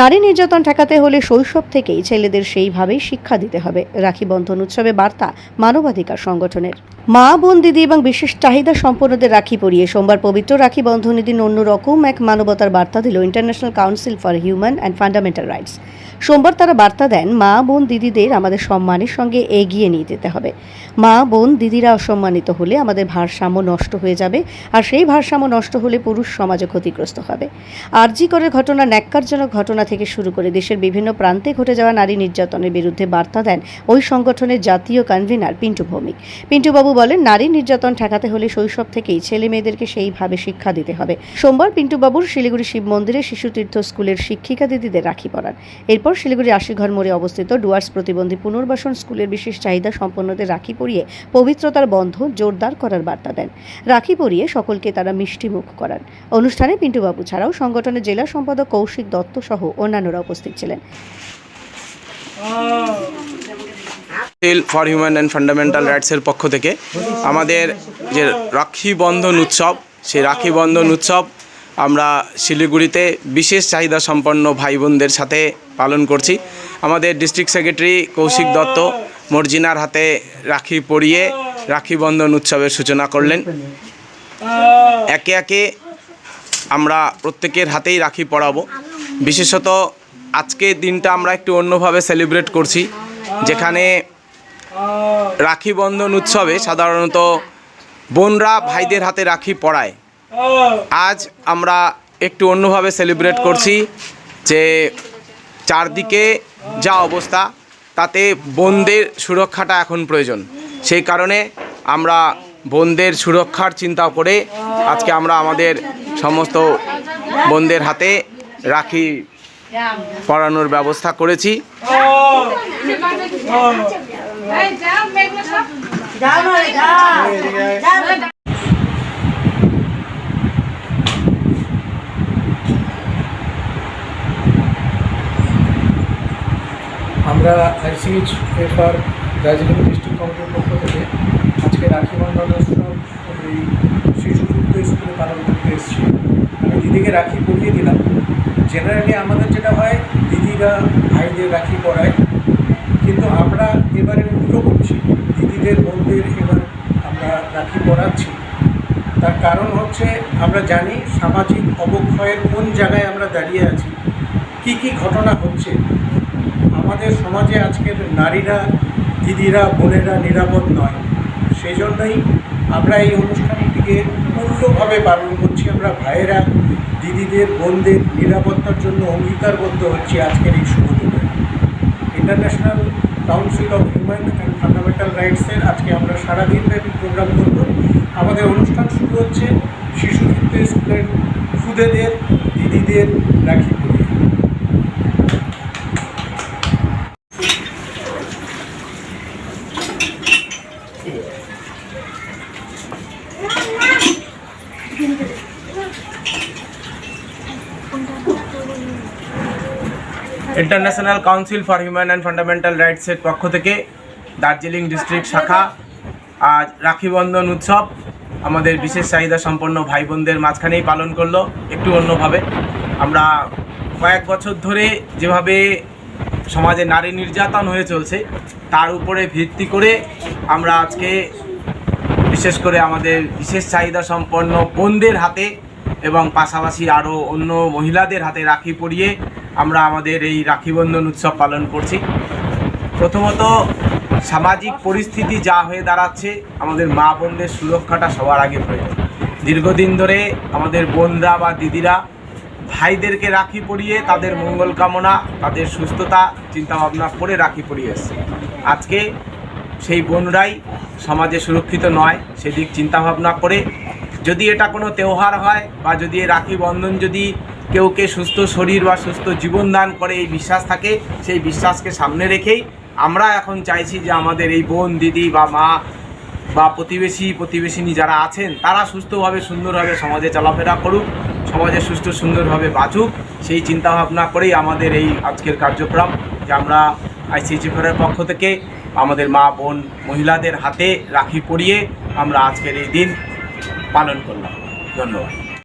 নারী নির্যাতন ঠেকাতে হলে শৈশব থেকেই ছেলেদের সেইভাবেই শিক্ষা দিতে হবে। রাখি বন্ধন উৎসবে বার্তা মানবাধিকার সংগঠনের। মা, বোন, দিদি এবং বিশেষ চাহিদা সম্পন্নদের রাখি পরিয়ে সোমবার পবিত্র রাখি বন্ধনী দিন অন্যরকম এক মানবতার বার্তা দিল international council for human and fundamental rights. সোমবার তারা বার্তা দেন, মা, বোন, দিদিদের আমাদের সম্মানের সঙ্গে এগিয়ে নিয়ে যেতে হবে। মা, বোন, দিদিরা অসম্মানিত হলে আমাদের ভারসাম্য নষ্ট হয়ে যাবে আর সেই ভারসাম্য নষ্ট হলে পুরুষ সমাজে ক্ষতিগ্রস্ত হবে। আরজি করের ঘটনা, ন্যাক্কারজনক ঘটনা থেকে শুরু করে দেশের বিভিন্ন প্রান্তে ঘটে যাওয়া নারী নির্যাতনের বিরুদ্ধে বার্তা দেন ওই সংগঠনের জাতীয় কনভেনার পিন্টু ভৌমিক। পিন্টুবাবু বলেন, নারী নির্যাতন ঠেকাতে হলে শৈশব থেকেই ছেলে মেয়েদেরকে সেইভাবে শিক্ষা দিতে হবে। সোমবার পিন্টুবাবুর শিলিগুড়ি শিব মন্দিরে শিশু তীর্থ স্কুলের শিক্ষিকা দিদিদের রাখি পরান। এরপর শিলিগুড়ি আশিঘর মোড়ে অবস্থিত ডুয়ার্স প্রতিবন্ধী পুনর্বাসন স্কুলের বিশেষ চাহিদা সম্পন্নদের রাখি পরিয়ে পবিত্রতার বন্ধন জোরদার করার বার্তা দেন। রাখি পরিয়ে সকলকে তারা মিষ্টি মুখ করান। অনুষ্ঠানে পিন্টুবাবু ছাড়াও সংগঠনের জেলা সম্পাদক কৌশিক দত্ত সহ অন্যান্যরা উপস্থিত ছিলেন। ফর হিউম্যান অ্যান্ড ফান্ডামেন্টাল রাইটসের পক্ষ থেকে আমাদের যে রাখি বন্ধন উৎসব, সেই রাখি বন্ধন উৎসব আমরা শিলিগুড়িতে বিশেষ চাহিদা সম্পন্ন ভাই বোনদের সাথে পালন করছি। আমাদের ডিস্ট্রিক্ট সেক্রেটারি কৌশিক দত্ত মর্জিনার হাতে রাখি পরিয়ে রাখি বন্ধন উৎসবের সূচনা করলেন। একে একে আমরা প্রত্যেকের হাতেই রাখি পরাবো। বিশেষত আজকে দিনটা আমরা একটু অন্যভাবে সেলিব্রেট করছি, যেখানে রাখি বন্ধন উৎসবে সাধারণত বোনরা ভাইদের হাতে রাখি পরায়। আজ আমরা একটু অন্যভাবে সেলিব্রেট করছি যে চারদিকে যা অবস্থা তাতে বোনদের সুরক্ষাটা এখন প্রয়োজন। সেই কারণে আমরা বোনদের সুরক্ষার চিন্তা করে আজকে আমরা আমাদের সমস্ত বোনদের হাতে রাখি পড়ানোর ব্যবস্থা করেছি। আমরা আইসিএইচ এফআর দার্জিলিং ডিস্ট্রিক্ট কমিটির পক্ষ থেকে আজকে রাখি বন্ধন উৎসব এই শিশু যুক্ত স্কুলে পালন করতে এসেছি। আমি দিদিকে রাখি পরিয়ে দিলাম। জেনারেলি আমাদের যেটা হয়, দিদিরা ভাইদের রাখি পরায়। কিন্তু আমরা এবারে উল্টো করছি। দিদিদের বোনদের এবার আমরা রাখি পরাচ্ছি। তার কারণ হচ্ছে, আমরা জানি সামাজিক অবক্ষয়ের কোন জায়গায় আমরা দাঁড়িয়ে আছি। কি কি ঘটনা হচ্ছে? আমাদের সমাজে আজকের নারীরা, দিদিরা, বোনেরা নিরাপদ নয়। সেই জন্যই আমরা এই অনুষ্ঠানটিকে পূর্ণভাবে পালন করছি। আমরা ভাইয়েরা, দিদিদের, বোনদের নিরাপত্তার জন্য অঙ্গীকারবদ্ধ হচ্ছি আজকের এই শুভ দিনে। International council of human and fundamental রাইটসের আজকে আমরা সারাদিন ব্যাপী প্রোগ্রাম করব। আমাদের অনুষ্ঠান শুরু হচ্ছে শিশু ক্ষেত্রে স্কুলের খুদেদের, দিদিদের রাখি পরিয়ে international council for human and fundamental রাইটসের পক্ষ থেকে দার্জিলিং ডিস্ট্রিক্ট শাখা, আজ রাখি বন্ধন উৎসব। আমাদের বিশেষ চাহিদা সম্পন্ন ভাই বোনদের মাঝখানেই পালন করল, একটু অন্যভাবে। আমরা কয়েক বছর ধরে যেভাবে সমাজে নারী নির্যাতন হয়ে চলছে, তার উপরে ভিত্তি করে আমরা আজকে বিশেষ করে আমাদের বিশেষ চাহিদা সম্পন্ন বোনদের হাতে এবং পাশাপাশি আরও অন্য মহিলাদের হাতে রাখি পরিয়ে আমরা আমাদের এই রাখিবন্ধন উৎসব পালন করছি। প্রথমত সামাজিক পরিস্থিতি যা হয়ে দাঁড়াচ্ছে, আমাদের মা বোনদের সুরক্ষাটা সবার আগে প্রয়োজন। দীর্ঘদিন ধরে আমাদের বোনরা বা দিদিরা ভাইদেরকে রাখি পরিয়ে তাদের মঙ্গল কামনা, তাদের সুস্থতা চিন্তাভাবনা করে রাখি পরিয়ে এসছে। আজকে সেই বোনরাই সমাজে সুরক্ষিত নয়, সেদিক চিন্তাভাবনা করে যদি এটা কোনো তেওহার হয় বা যদি রাখি বন্ধন যদি কেউকে সুস্থ শরীর বা সুস্থ জীবন দান করে এই বিশ্বাস থাকে, সেই বিশ্বাসকে সামনে রেখেই আমরা এখন চাইছি যে আমাদের এই বোন, দিদি বা মা বা প্রতিবেশী, প্রতিবেশিনী যারা আছেন, তারা সুস্থভাবে, সুন্দরভাবে সমাজে চলাফেরা করুক, সমাজে সুস্থ, সুন্দরভাবে বাঁচুক। সেই চিন্তাভাবনা করেই আমাদের এই আজকের কার্যক্রম যে আমরা আইসিজিফারের পক্ষ থেকে আমাদের মা, বোন, মহিলাদের হাতে রাখি পরিয়ে আমরা আজকের এই দিন পালন করলাম। ধন্যবাদ।